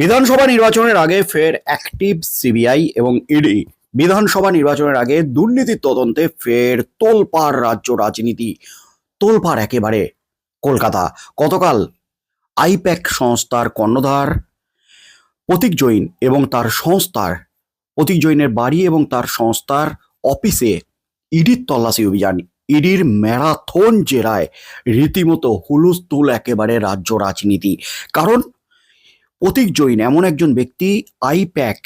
বিধানসভা নির্বাচনের আগে ফের অ্যাক্টিভ সিবিআই এবং ইডি বিধানসভা নির্বাচনের আগে দুর্নীতির তদন্তে ফের তোলপাড় রাজ্য রাজনীতি। তোলপাড় একেবারে কলকাতা। গতকাল আইপ্যাক সংস্থার কর্ণধার প্রতীক জৈন এবং তার সংস্থার প্রতীক জৈনের বাড়ি এবং তার সংস্থার অফিসে ইডির তল্লাশি অভিযান। ইডির ম্যারাথন জেরায় রীতিমতো হুলুস্থুল একেবারে রাজ্য রাজনীতি। কারণ প্রতীক জৈন এমন একজন ব্যক্তি, আইপ্যাক,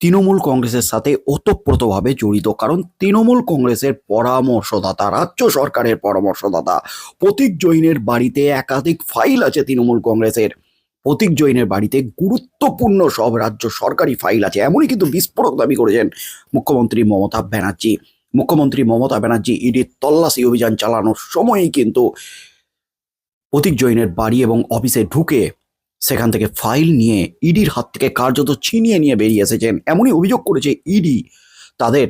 তৃণমূল কংগ্রেসের সাথে ওতপ্রোতভাবে জড়িত। কারণ তৃণমূল কংগ্রেসের পরামর্শদাতা, রাজ্য সরকারের পরামর্শদাতা প্রতীক জৈনের বাড়িতে একাধিক ফাইল আছে তৃণমূল কংগ্রেসের। প্রতীক জৈনের বাড়িতে গুরুত্বপূর্ণ সব রাজ্য সরকারি ফাইল আছে। এমনই কিন্তু বিস্ফোরক দাবি করেছেন মুখ্যমন্ত্রী মমতা ব্যানার্জি। মুখ্যমন্ত্রী মমতা ব্যানার্জি ইডির তল্লাশি অভিযান চালানোর সময়ই কিন্তু প্রতীক জৈনের বাড়ি এবং অফিসে ঢুকে সেখান থেকে ফাইল নিয়ে ইডির হাত থেকে কার্যত ছিনিয়ে নিয়ে বেরিয়ে এসেছেন। এমনই অভিযোগ করেছে ইডি। তাদের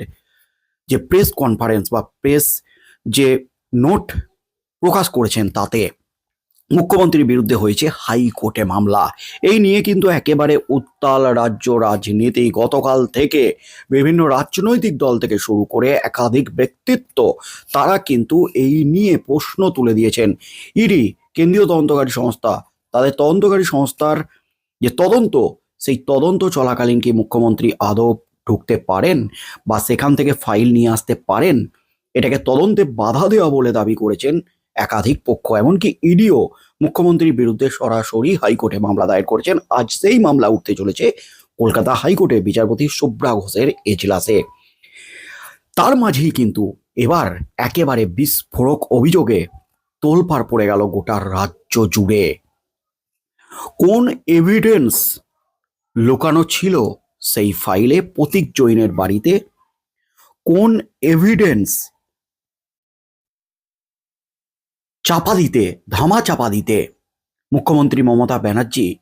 যে প্রেস কনফারেন্স বা প্রেস যে নোট প্রকাশ করেছেন, তাতে মুখ্যমন্ত্রীর বিরুদ্ধে হয়েছে হাইকোর্টে মামলা। এই নিয়ে কিন্তু একেবারে উত্তাল রাজ্য রাজনীতি গতকাল থেকে বিভিন্ন রাজনৈতিক দল থেকে শুরু করে একাধিক ব্যক্তিত্ব, তারা কিন্তু এই নিয়ে প্রশ্ন তুলে দিয়েছেন। ইডি, কেন্দ্রীয় তদন্তকারী সংস্থা তাদের তদন্তকারী সংস্থার যে তদন্ত, সেই তদন্ত চলাকালীন কি মুখ্যমন্ত্রী আদৌ ঢুকতে পারেন বা সেখান থেকে ফাইল নিয়ে আসতে পারেন? এটাকে তদন্তে বাধা দেওয়া বলে দাবি করেছেন একাধিক পক্ষ। এমনকি ইডিও মুখ্যমন্ত্রীর বিরুদ্ধে সরাসরি হাইকোর্টে মামলা দায়ের করেছেন। আজ সেই মামলা উঠতে চলেছে কলকাতা হাইকোর্টে বিচারপতি শুভ্রা ঘোষের এজলাসে। তার মাঝেই কিন্তু এবার একেবারে বিস্ফোরক অভিযোগে তোলপাড় পড়ে গেল গোটা রাজ্য জুড়ে। কোন এভিডেন্স লুকানো ছিল সেই ফাইলে প্রতীক জৈনের বাড়িতে? কোন এভিডেন্স চাপা দিতে, ধামা চাপা দিতে? মুখ্যমন্ত্রী মমতা ব্যানার্জি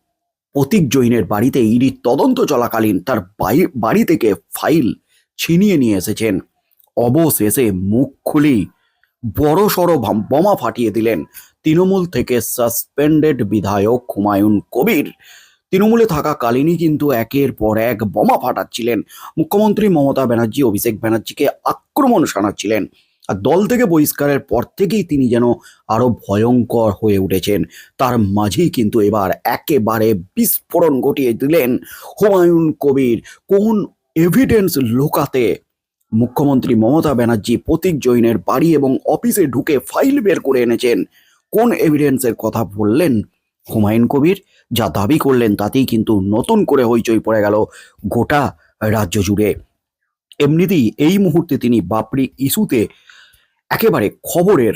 প্রতীক জৈনের বাড়িতে ইডির তদন্ত চলাকালীন তার বাড়ি থেকে ফাইল ছিনিয়ে নিয়ে এসেছেন। অবশেষে মুখ খুলেই বড় সড় বোমা ফাটিয়ে দিলেন তৃণমূল থেকে সাসপেন্ডেড বিধায়ক হুমায়ুন কবির। তৃণমূলে থাকাকালীনই কিন্তু একের পর এক বোমা ফাটাচ্ছিলেন। মুখ্যমন্ত্রী মমতা ব্যানার্জি, অভিষেক ব্যানার্জিকে আক্রমণ শানাচ্ছিলেন। আর দল থেকে বহিষ্কারের পর থেকেই তিনি যেন আরও ভয়ঙ্কর হয়ে উঠেছেন। তার মাঝেই কিন্তু এবার একেবারে বিস্ফোরণ ঘটিয়ে দিলেন হুমায়ুন কবির। কোন এভিডেন্স লোকাতে মুখ্যমন্ত্রী মমতা ব্যানার্জি প্রতীক জৈনের বাড়ি এবং অফিসে ঢুকে ফাইল বের করে এনেছেন। কোন এভিডেন্সের কথা বললেন হুমায়ুন কবির? যা দাবি করলেন তাতেই কিন্তু নতুন করে হইচই পড়ে গেল গোটা রাজ্য জুড়ে। এমনিতেই এই মুহূর্তে তিনি বাপরি ইস্যুতে একেবারে খবরের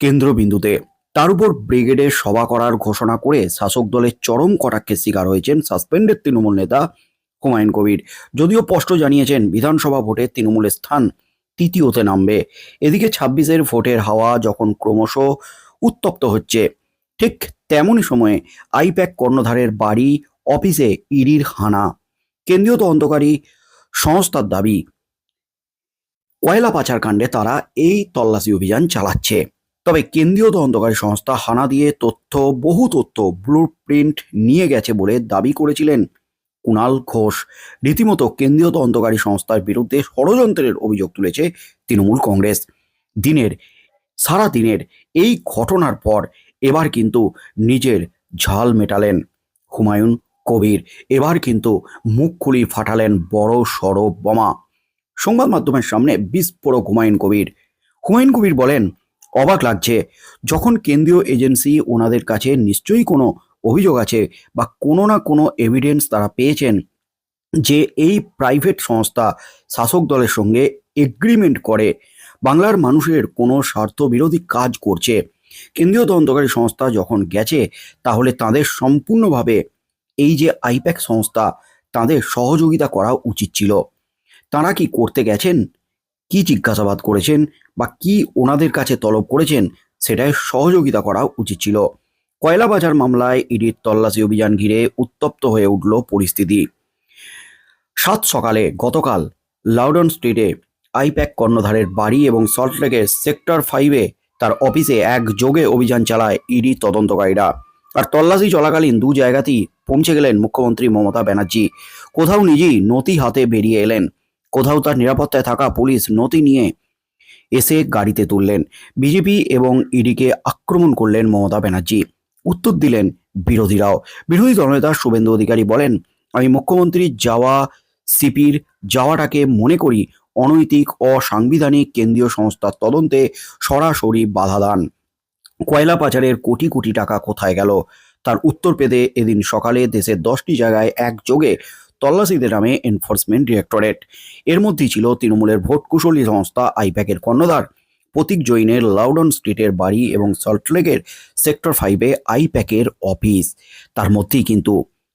কেন্দ্রবিন্দুতে। তার উপর ব্রিগেডের সভা করার ঘোষণা করে শাসক দলের চরম কটাক্ষের শিকার হয়েছেন সাসপেন্ডেড তৃণমূল নেতা হুমায়ুন কবির। যদিও স্পষ্ট জানিয়েছেন বিধানসভা ভোটে তৃণমূলের স্থান তৃতীয়তে নামবে। এদিকে ছাব্বিশের ভোটের হাওয়া যখন ক্রমশ উত্তপ্ত হচ্ছে, ঠিক তেমনই সময়ে আইপ্যাক কর্ণধারের বাড়ি অফিসে ইডির হানা। কেন্দ্রীয় তদন্তকারী সংস্থার দাবি, কয়লা পাচার কাণ্ডে তারা এই তল্লাশি অভিযান চালাচ্ছে। তবে কেন্দ্রীয় তদন্তকারী সংস্থা হানা দিয়ে তথ্য, বহু তথ্য ব্লু প্রিন্ট নিয়ে গেছে বলে দাবি করেছিলেন কুণাল ঘোষ। রীতিমতো কেন্দ্রীয় তদন্তকারী সংস্থার বিরুদ্ধে ষড়যন্ত্রের অভিযোগ তুলেছে তৃণমূল কংগ্রেস। দিনের, সারা দিনের এই ঘটনার পর এবার কিন্তু নিজের ঝাল মেটালেন হুমায়ুন কবির। এবার কিন্তু মুখ খুলি ফাটালেন বড় সড় বোমা। সংবাদ মাধ্যমের সামনে বিস্ফোরক হুমায়ুন কবির। হুমায়ুন কবির বলেন, অবাক লাগছে, যখন কেন্দ্রীয় এজেন্সি ওনাদের কাছে নিশ্চয়ই কোনো অভিযোগ আছে বা কোনো না কোনো এভিডেন্স তারা পেয়েছেন যে এই প্রাইভেট সংস্থা শাসক দলের সঙ্গে এগ্রিমেন্ট করে। বাংলার মানুষের কোনো স্বার্থ বিরোধী কাজ করছে। কেন্দ্রীয় তদন্তকারী সংস্থা যখন গেছে, তাহলে তাদের সম্পূর্ণভাবে এই যে আইপ্যাক সংস্থা, তাদের সহযোগিতা করা উচিত ছিল। তারা কি করতে গেছেন? কি জিজ্ঞাসাবাদ করেছেন? বা কি ওনাদের কাছে তলব করেছেন? সেটাই সহযোগিতা করা উচিত ছিল। কয়লা বাজার মামলায় ইডির তল্লাশি অভিযান ঘিরে উত্তপ্ত হয়ে উঠল পরিস্থিতি। সাত সকালে গতকাল লাউডন স্ট্রিটে আইপ্যাক কর্ণধারের বাড়ি এবং সল্টলেকের সেক্টর ফাইভে তার অফিসে একযোগে অভিযান চালায় ইডি তদন্তকারীরা। আর তল্লাশি চলাকালীন দু জায়গাতেই পৌঁছে গেলেন মুখ্যমন্ত্রী মমতা ব্যানার্জি। কোথাও নিজেই নথি হাতে বেরিয়ে এলেন। কোথাও তার নিরাপত্তায় থাকা পুলিশ নথি নিয়ে এসে গাড়িতে তুললেন। বিজেপি এবং ইডিকে আক্রমণ করলেন মমতা ব্যানার্জি। উত্তর দিলেন বিরোধীরাও। বিরোধী দলনেতা শুভেন্দু অধিকারী বলেন, আমি মুখ্যমন্ত্রী যাওয়া, সিপির যাওয়াটাকে মনে করি অনৈতিক, অসাংবিধানিক কেন্দ্রীয় সংস্থার তদন্তে সরাসরি বাধা দান। কয়লা পাচারের কোটি কোটি টাকা কোথায় গেল? তার উত্তর পেতে এদিন সকালে দেশের দশটি জায়গায় একযোগে তল্লাশিতে নামে এনফোর্সমেন্ট ডিরেক্টরেট এর মধ্যেই ছিল তৃণমূলের ভোট কুশলী সংস্থা আইপ্যাকের কর্ণধার। প্রতীক জৈনের লাউডন স্ট্রিটের বাড়ি এবং সল্টলেকের সেক্টর ফাইভে আইপ্যাকের অফিস। তার মধ্যেই কিন্তু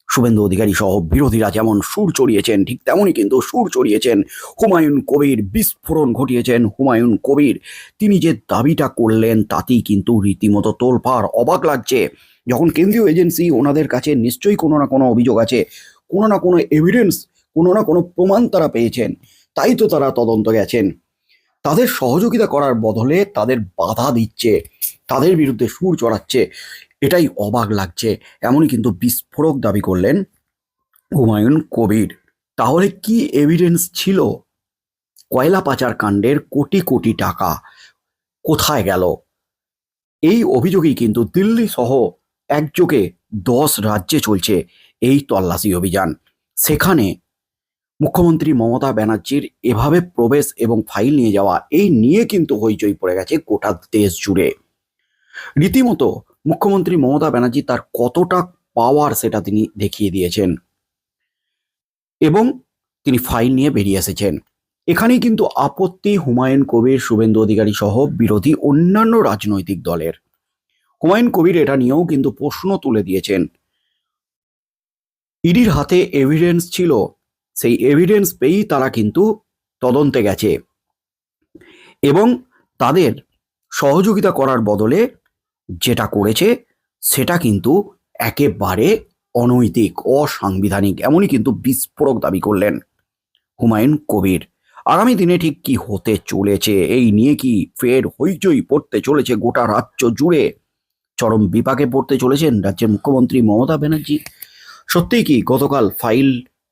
শুভেন্দু অধিকারী সহ বিরোধীরা যেমন সুর চড়িয়েছেন, ঠিক তেমনই কিন্তু সুর চড়িয়েছেন হুমায়ুন কবির, বিস্ফোরণ ঘটিয়েছেন হুমায়ুন কবির। তিনি যে দাবিটা করলেন তাতেই কিন্তু রীতিমতো তোলপাড় অবাক লাগছে। যখন কেন্দ্রীয় এজেন্সি ওনাদের কাছে নিশ্চয়ই কোনো না কোনো অভিযোগ আছে, কোনো না কোনো এভিডেন্স কোনো না কোনো প্রমাণ তারা পেয়েছেন। তাই তো তারা তদন্ত গেছেন। তাদের সহযোগিতা করার বদলে তাদের বাধা দিচ্ছে, তাদের বিরুদ্ধে সুর চড়াচ্ছে। এটাই অবাক লাগছে, এমনই কিন্তু বিস্ফোরক দাবি করলেন হুমায়ুন কবির। তাহলে কি এভিডেন্স ছিল? কয়লা পাচার কাণ্ডের কোটি কোটি টাকা কোথায় গেল? এই অভিযোগই কিন্তু দিল্লি সহ একযোগে দশ রাজ্যে চলছে এই তল্লাশি অভিযান। সেখানে মুখ্যমন্ত্রী মমতা ব্যানার্জির এভাবে প্রবেশ এবং ফাইল নিয়ে যাওয়া, এই নিয়ে কিন্তু হইচই পড়ে গেছে গোটা দেশ জুড়ে। রীতিমতো মুখ্যমন্ত্রী মমতা ব্যানার্জি তার কতটা পাওয়ার সেটা তিনি দেখিয়ে দিয়েছেন এবং তিনি ফাইল নিয়ে বেরিয়ে এসেছেন। এখানেই কিন্তু আপত্তি হুমায়ুন কবির, শুভেন্দু অধিকারী সহ বিরোধী অন্যান্য রাজনৈতিক দলের। হুমায়ুন কবির এটা নিয়েও কিন্তু প্রশ্ন তুলে দিয়েছেন। ইডির হাতে এভিডেন্স ছিল সেই এভিডেন্স পেয়েই তারা কিন্তু তদন্তে গেছে। এবং তাদের সহযোগিতা করার বদলে যেটা করেছে, সেটা কিন্তু একেবারে অনৈতিক, অসাংবিধানিক, এমনই কিন্তু বিস্ফোরক দাবি করলেন হুমায়ুন কবির। আগামী দিনে ঠিক কি হতে চলেছে, এই নিয়ে কি ফের হইচই পড়তে চলেছে গোটা রাজ্য জুড়ে? চরম বিপাকে পড়তে চলেছেন রাজ্যের মুখ্যমন্ত্রী মমতা ব্যানার্জি। সত্যিই কি গতকাল ফাইল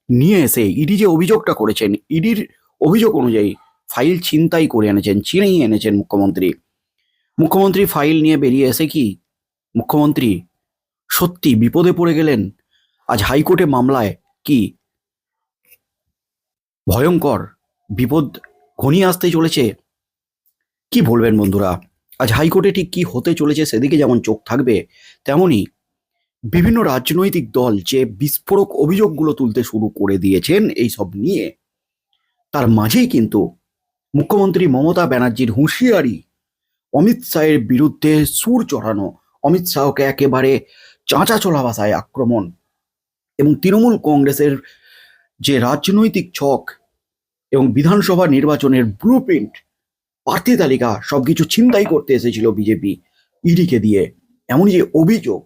নিয়ে এসে ইডি যে অভিযোগটা করেছেন, ইডির অভিযোগ অনুযায়ী ফাইল ছিনতাই করে এনেছেন, ছিনেই এনেছেন মুখ্যমন্ত্রী। মুখ্যমন্ত্রী ফাইল নিয়ে বেরিয়ে এসে কি? মুখ্যমন্ত্রী, সত্যি বিপদে পড়ে গেলেন? আজ হাইকোর্টে মামলায় কি? ভয়ঙ্কর বিপদ ঘনিয়ে আসতে চলেছে। কি বলবেন বন্ধুরা? আজ হাইকোর্টে ঠিক কি হতে চলেছে সেদিকে যেমন চোখ থাকবে তেমনি বিভিন্ন রাজনৈতিক দল যে বিস্ফোরক অভিযোগগুলো তুলতে শুরু করে দিয়েছেন এই সব নিয়ে। তার মাঝেই কিন্তু মুখ্যমন্ত্রী মমতা ব্যানার্জির হুঁশিয়ারি, অমিত শাহের বিরুদ্ধে সুর চড়ানো, অমিত শাহকে একেবারে চাঁচা চলা ভাষায় আক্রমণ এবং তৃণমূল কংগ্রেসের যে রাজনৈতিক ছক এবং বিধানসভা নির্বাচনের ব্লু প্রিন্ট প্রার্থী তালিকা, সবকিছু ছিনতাই করতে এসেছিল বিজেপি, ইডিকে দিয়ে। এমনই যে অভিযোগ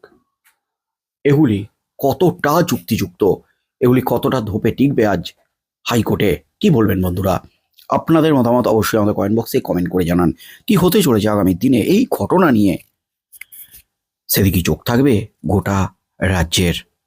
এগুলি কতটা যুক্তিযুক্ত? এগুলি কতটা ধোপে টিকবে আজ হাইকোর্টে? কি বলবেন বন্ধুরা? আপনাদের মতামত অবশ্যই আমাদের কমেন্ট বক্সে কমেন্ট করে জানান। কি হতে চলেছে আগামী দিনে? এই ঘটনা নিয়ে সেদিকে চোখ থাকবে গোটা রাজ্যের